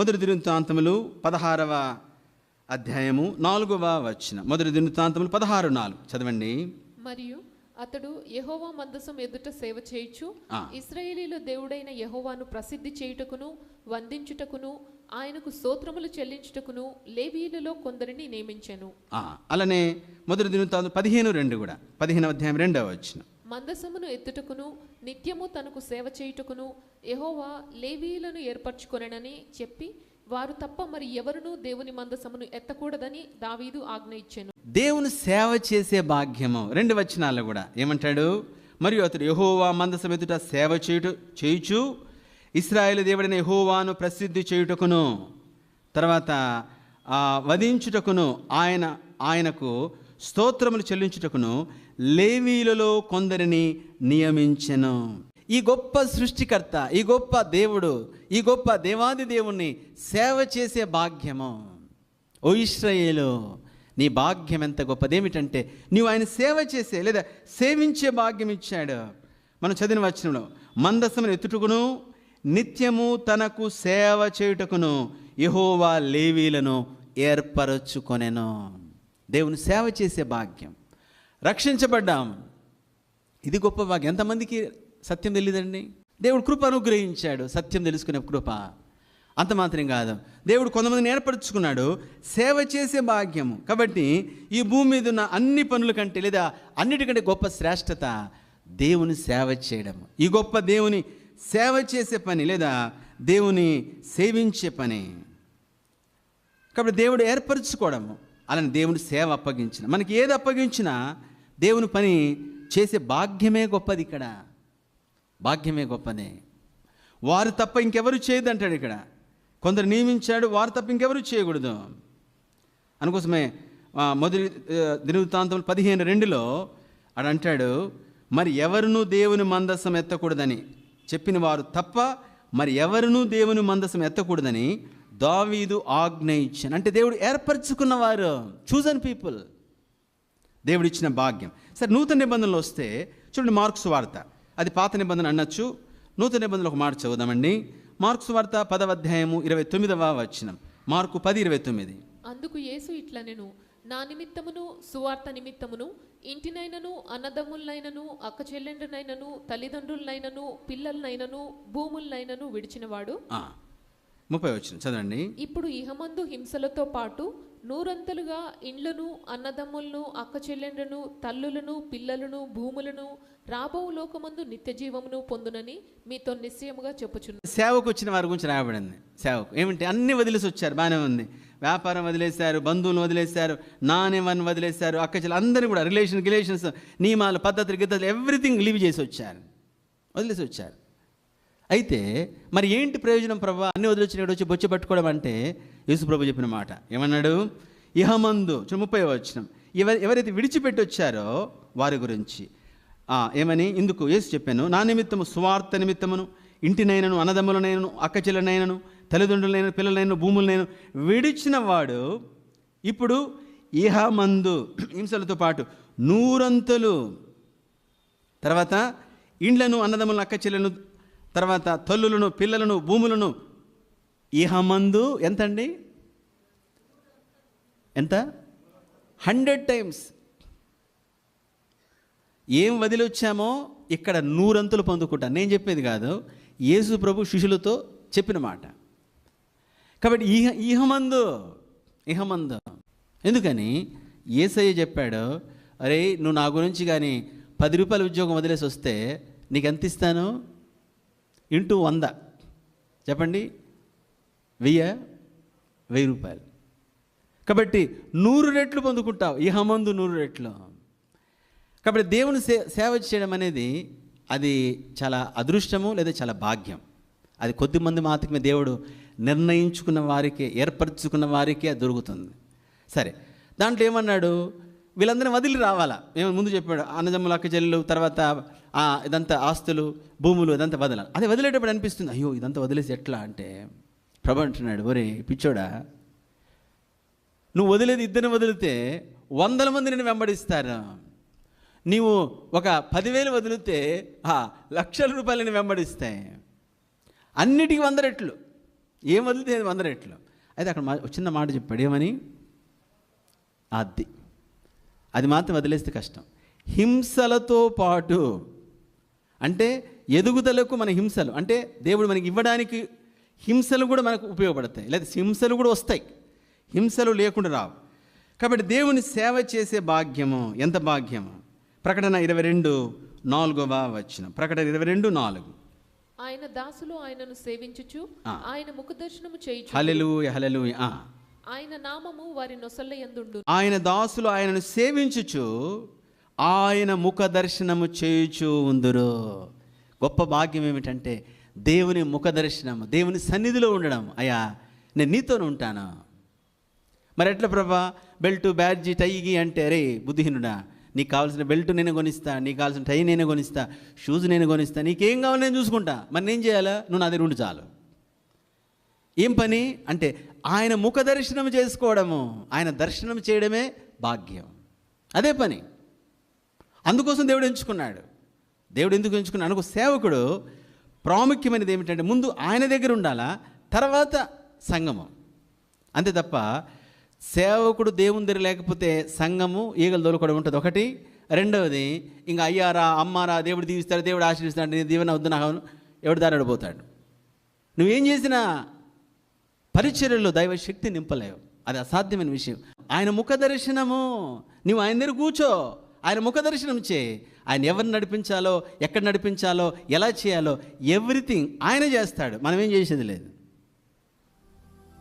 మొదటి దినవృత్తాంతములు పదహారవ అధ్యాయము నాలుగవ వచనం. మొదటి దినవృత్తాంతములు పదహారు నాలుగు. చదవండి. మరియు అతడు యెహోవా మందసం ఎదుట సేవ చేయుచు ఆ. ఇస్రాయేలీల దేవుడైన యెహోవాను ప్రసిద్ధి చేయుటకును వందించుటకును ఆయనకు స్తోత్రములు చెల్లించుటకును లేవీయులలో కొందరిని నియమించెను. అలానే మొదటి దినవృత్తాంతం పదిహేను రెండు కూడా. పదిహేను అధ్యాయం రెండవ వచనం. మందసమును ఎత్తుటకును నిత్యము తనకు సేవ చేయుటకును యహోవా లేవీలను ఏర్పరచుకొనని చెప్పి వారు తప్ప మరి ఎవరునూ దేవుని మందసమును ఎత్తకూడదని దావీదు ఆజ్ఞ ఇచ్చాను. దేవుని సేవ చేసే భాగ్యము. రెండు వచనాలు కూడా. ఏమంటాడు? మరియు అతడు యహోవా మందసం ఎదుట సేవ చేయుట చేయుచు ఇస్రాయేల్ దేవుడైన యహోవాను ప్రసిద్ధి చేయుటకును తర్వాత ఆ, వధించుటకును ఆయన ఆయనకు స్తోత్రములు చెల్లించుటకును లేవీలలో కొందరిని నియమించెను. ఈ గొప్ప సృష్టికర్త ఈ గొప్ప దేవుడు ఈ గొప్ప దేవాది దేవుణ్ణి సేవ చేసే భాగ్యము. ఓ ఇస్రయేలు నీ భాగ్యం ఎంత గొప్పదేమిటంటే నీవు ఆయన సేవ చేసే లేదా సేవించే భాగ్యం ఇచ్చాడు. మనం చదివిన వచనంలో మందసమును ఎత్తుటకును నిత్యము తనకు సేవ చేయుటకును యహోవా లేవీలను ఏర్పరచుకొనెను. దేవుని సేవ చేసే భాగ్యం. రక్షించబడ్డాం. ఇది గొప్ప భాగ్యం. ఎంతమందికి సత్యం తెలియదండి దేవుడు కృప అనుగ్రహించాడు. సత్యం తెలుసుకునే కృప అంత మాత్రం కాదు. దేవుడు కొంతమందిని ఏర్పరచుకున్నాడు సేవ చేసే భాగ్యము కాబట్టి ఈ భూమి మీద ఉన్న అన్ని పనుల కంటే లేదా అన్నిటికంటే గొప్ప శ్రేష్టత దేవుని సేవ చేయడం. ఈ గొప్ప దేవుని సేవ చేసే పని లేదా దేవుని సేవించే పని. కాబట్టి దేవుడు ఏర్పరచుకోవడము అలానే దేవుని సేవ అప్పగించిన. మనకి ఏది అప్పగించినా దేవుని పని చేసే భాగ్యమే గొప్పది ఇక్కడ. భాగ్యమే గొప్పదే. వారు తప్ప ఇంకెవరు చేయదంటాడు ఇక్కడ. కొందరు నియమించాడు వారు తప్ప ఇంకెవరు చేయకూడదు. అందుకోసమే మొదటి దినవృత్తాంతం పదిహేను రెండులో ఆడ అంటాడు మరి ఎవరునూ దేవుని మందసం ఎత్తకూడదని? చెప్పిన వారు తప్ప మరి ఎవరునూ దేవుని మందసం ఎత్తకూడదని దావీదు ఆజ్ఞ ఇచ్చాను అంటే దేవుడు ఏర్పరచుకున్నవారు చూజన్ పీపుల్ దేవుడిచ్చిన భాగ్యం. సరే నూతన నిబంధనలు వస్తే చూడండి మార్క్స్ వార్త. అది పాత నిబంధన అనొచ్చు. నూతన నిబంధనలు ఒక మాట చదువుదామండి. మార్క్స్ వార్త పదవ అధ్యాయము ఇరవై తొమ్మిదవ వచనం. మార్కు పది ఇరవై తొమ్మిది. అందుకు యేసు ఇట్లనెను నా నిమిత్తమును సువార్త నిమిత్తమును ఇంటినైనను అన్నదమ్ములనైనను అక్క చెల్లెండ్రనైనను తల్లిదండ్రులనైనను పిల్లలనైనను భూములనైనను విడిచినవాడు? ముప్పై వచ్చిన చదవండి. ఇప్పుడు ఇహమందు హింసలతో పాటు నూరంతలుగా ఇండ్లను అన్నదమ్ములను అక్క చెల్లెండ్రను తల్లులను పిల్లలను భూములను రాబో లోకమందు నిత్య జీవమును పొందునని మీతో నిశ్చయముగా చెప్పుచున్నాను. సేవకు వచ్చిన వారి గురించి రాయబడింది. సేవకు. ఏమిటి అన్ని వదిలేసి వచ్చారు. బాగానే ఉంది. వ్యాపారం వదిలేశారు బంధువులు వదిలేశారు నానేమని వదిలేశారు అక్క చెల్లి అందరూ కూడా రిలేషన్ రిలేషన్స్ నియమాలు పద్ధతులు గిద్దతులు ఎవ్రీథింగ్ లీవ్ చేసి వచ్చారు. వదిలేసి వచ్చారు. అయితే మరి ఏంటి ప్రయోజనం ప్రభా? అన్ని వదిలిచ్చిన వచ్చి బొచ్చి పట్టుకోవడం అంటే యేసు ప్రభు చెప్పిన మాట. ఏమన్నాడు? ఇహమందు ముప్పై వచ్చిన ఎవరు ఎవరైతే విడిచిపెట్టి వచ్చారో వారి గురించి. ఏమని? ఇందుకు యేసు చెప్పాను నా నిమిత్తము స్వార్థ నిమిత్తమును ఇంటినైనను అన్నదమ్ములనైనను అక్కచెల్లనైనను తల్లిదండ్రులైన పిల్లలైన భూములనైన విడిచిన వాడు ఇప్పుడు ఇహమందు హింసలతో పాటు నూరంతులు. తర్వాత ఇండ్లను అన్నదమ్ములను అక్కచెల్లెలను తర్వాత తల్లులను పిల్లలను భూములను. ఇహమందు ఎంతండి? ఎంత? Hundred times. ఏం వదిలి వచ్చామో ఇక్కడ నూరంతులు పొందుకుంటాను నేను చెప్పేది కాదు. యేసు ప్రభు శిష్యులతో చెప్పిన మాట. కాబట్టి ఇహ ఇహమందు ఇహమందు ఎందుకని? ఏసయ్య చెప్పాడు అరే నువ్వు నా గురించి కానీ పది రూపాయల ఉద్యోగం వదిలేసి వస్తే నీకు ఎంత ఇస్తాను? ఇంటూ వంద. చెప్పండి? వెయ్య వెయ్యి రూపాయలు. కాబట్టి నూరు రెట్లు పొందుకుంటావు. ఇహమందు నూరు రెట్లు. కాబట్టి దేవుని సే సేవ చేయడం అనేది అది చాలా అదృష్టము లేదా చాలా భాగ్యం. అది కొద్దిమంది మాత్రమే దేవుడు నిర్ణయించుకున్న వారికే ఏర్పరచుకున్న వారికే అది దొరుకుతుంది. సరే దాంట్లో ఏమన్నాడు? వీళ్ళందరినీ వదిలి రావాలా? ఏమో ముందు చెప్పాడు అన్నదమ్ముల అక్క చెల్లెలు తర్వాత ఇదంతా ఆస్తులు భూములు ఇదంతా వదలాలి. అది వదిలేటప్పుడు అనిపిస్తుంది అయ్యో ఇదంతా వదిలేసి ఎట్లా అంటే ప్రభు అంటున్నాడు ఒరే పిచ్చోడా నువ్వు వదిలేది ఇద్దరిని వదిలితే వందల మంది నేను వెంబడిస్తారు. నీవు ఒక పదివేలు వదిలితే ఆ, లక్షల రూపాయలని వెంబడిస్తాయి. అన్నిటికీ వంద రెట్లు. ఏం వదిలితే వంద రెట్లు. అయితే అక్కడ మా- చిన్న మాట చెప్పాడు ఏమని? అది అది మాత్రం వదిలేస్తే కష్టం. హింసలతో పాటు అంటే ఎదుగుదలకు మన హింసలు. అంటే దేవుడు మనకి ఇవ్వడానికి హింసలు కూడా మనకు ఉపయోగపడతాయి. లేదా హింసలు కూడా వస్తాయి. హింసలు లేకుండా రావు. కాబట్టి దేవుని సేవ చేసే భాగ్యము ఎంత భాగ్యము? ప్రకటన ఇరవై రెండు నాలుగవ వచ్చిన ప్రకటన ఇరవై రెండు నాలుగు. ఆయన దాసులు ఆయనను సేవించుచు. ఆయన ముఖదర్శనము చేయుచు. హలెలు హలెలు ఆయన నామము వారి నొసళ్ళ యందుండు ఆయన దాసులు ఆయనను సేవించుచు ఆయన ముఖ దర్శనము చేయుచూ ఉందురు. గొప్ప భాగ్యం ఏమిటంటే దేవుని ముఖ దర్శనము దేవుని సన్నిధిలో ఉండడం. అయ్యా నేను నీతోనే ఉంటాను. మరి ఎట్లా ప్రభా? బెల్ట్ బ్యాడ్జి టైగి అంటే రే బుద్ధిహీనుడా నీకు కావాల్సిన బెల్ట్ నేను కొనిస్తా నీకు కావాల్సిన టై నేను కొనిస్తా షూస్ నేను కొనిస్తా నీకేం కావాలి నేను చూసుకుంటా. మరి నేను చేయాలా? నువ్వు నా దగ్గర ఉండి చాలు. ఏం పని? అంటే ఆయన ముఖ దర్శనం చేసుకోవడము ఆయన దర్శనం చేయడమే భాగ్యం. అదే పని. అందుకోసం దేవుడు ఎంచుకున్నాడు. దేవుడు ఎందుకు ఎంచుకున్నాడు? ఒక సేవకుడు ప్రాముఖ్యమైనది ఏమిటంటే ముందు ఆయన దగ్గర ఉండాలా? తర్వాత సంగమం అంతే తప్ప సేవకుడు దేవుని దగ్గర లేకపోతే సంఘము ఈగలు దొరకడం ఉంటుంది. ఒకటి. రెండవది ఇంకా అయ్యారా అమ్మారా దేవుడు దీవిస్తాడు దేవుడు ఆశీర్విస్తాడు నేను దీవెన వద్దు నాకు ఎవడు దారి పోతాడు నువ్వేం చేసినా పరిచర్యలో దైవ శక్తి నింపలేవు. అది అసాధ్యమైన విషయం. ఆయన ముఖ దర్శనము నువ్వు ఆయన దగ్గర కూర్చో. ఆయన ముఖ దర్శనం చే ఆయన ఎవరిని నడిపించాలో ఎక్కడ నడిపించాలో ఎలా చేయాలో ఎవ్రీథింగ్ ఆయన చేస్తాడు. మనం ఏం చేసేది లేదు.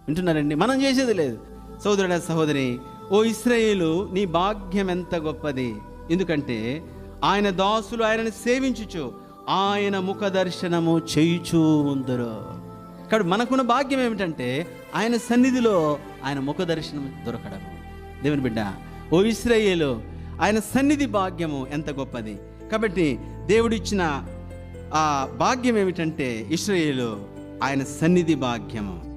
వింటున్నారండి? మనం చేసేది లేదు. సోదరుడ సహోదరి ఓ ఇస్రాయేలు నీ భాగ్యం ఎంత గొప్పది. ఎందుకంటే ఆయన దాసులు ఆయనను సేవించుచు ఆయన ముఖ దర్శనము చేయుచూ ఉందరు. కాబట్టి మనకున్న భాగ్యం ఏమిటంటే ఆయన సన్నిధిలో ఆయన ముఖ దర్శనం దొరకడం. దేవుని బిడ్డ ఓ ఇస్రాయేలు ఆయన సన్నిధి భాగ్యము ఎంత గొప్పది. కాబట్టి దేవుడిచ్చిన ఆ భాగ్యం ఏమిటంటే ఇస్రాయేలు ఆయన సన్నిధి భాగ్యము.